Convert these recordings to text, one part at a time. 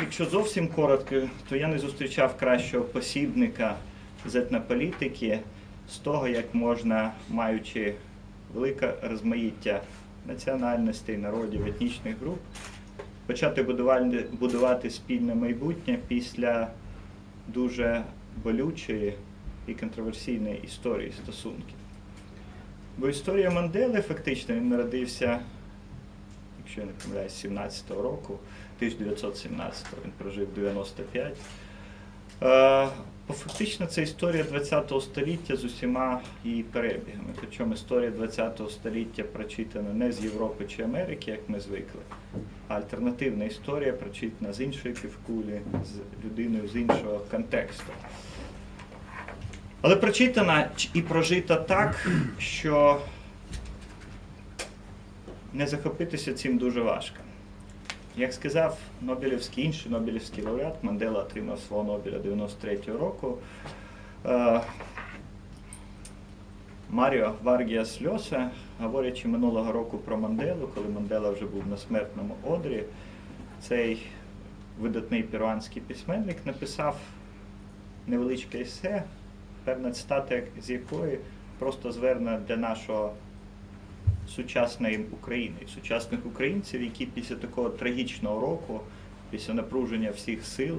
якщо зовсім коротко, то я не зустрічав кращого посібника з етнополітики з того, як можна, маючи велике розмаїття національностей, народів, етнічних груп, почати будувати, спільне майбутнє після дуже болючої і контроверсійної історії стосунків. Бо історія Мандели фактично він народився, якщо я не помиляюсь, 17-го року, 1917-го, він прожив 95. Е, фактично це історія ХХ століття з усіма її перебігами. Причому історія ХХ століття прочитана не з Європи чи Америки, як ми звикли, а альтернативна історія прочитана з іншої півкулі, з людиною з іншого контексту. Але прочитана і прожита так, що не захопитися цим дуже важко. Як сказав Нобелівський інший Нобелівський лауреат, Мандела отримав свого Нобеля 93-го року. Е, Маріо Варгіас Льоса, говорячи минулого року про Манделу, коли Мандела вже був на смертному одрі, цей видатний перуанський письменник написав невеличке есе, певна цитата з якої просто зверне для нашого сучасної України, сучасних українців, які після такого трагічного року, після напруження всіх сил,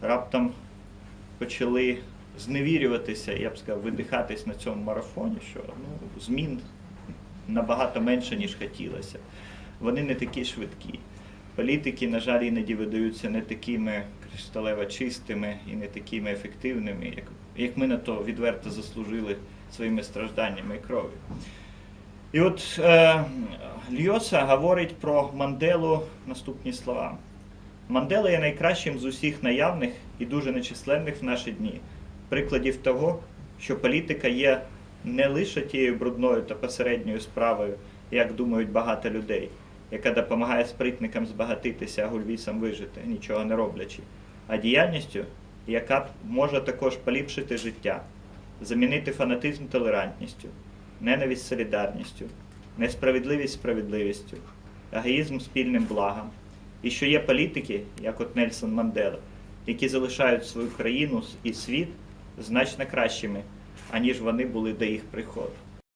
раптом почали зневірюватися, я б сказав, видихатись на цьому марафоні, що ну, змін набагато менше, ніж хотілося. Вони не такі швидкі. Політики, на жаль, іноді видаються не такими кришталево чистими і не такими ефективними, як, як ми на то відверто заслужили своїми стражданнями і кров'ю. І от е, Льоса говорить про Манделу наступні слова. Мандела є найкращим з усіх наявних і дуже нечисленних в наші дні прикладів того, що політика є не лише тією брудною та посередньою справою, як думають багато людей, яка допомагає спритникам збагатитися, а гульвісам вижити, нічого не роблячи, а діяльністю, яка може також поліпшити життя, замінити фанатизм толерантністю, ненависть солідарністю, несправедливість справедливістю, агеїзм спільним благом, і що є політики, як от Нельсон Мандела, які залишають свою країну і світ значно кращими, аніж вони були до їх приходу.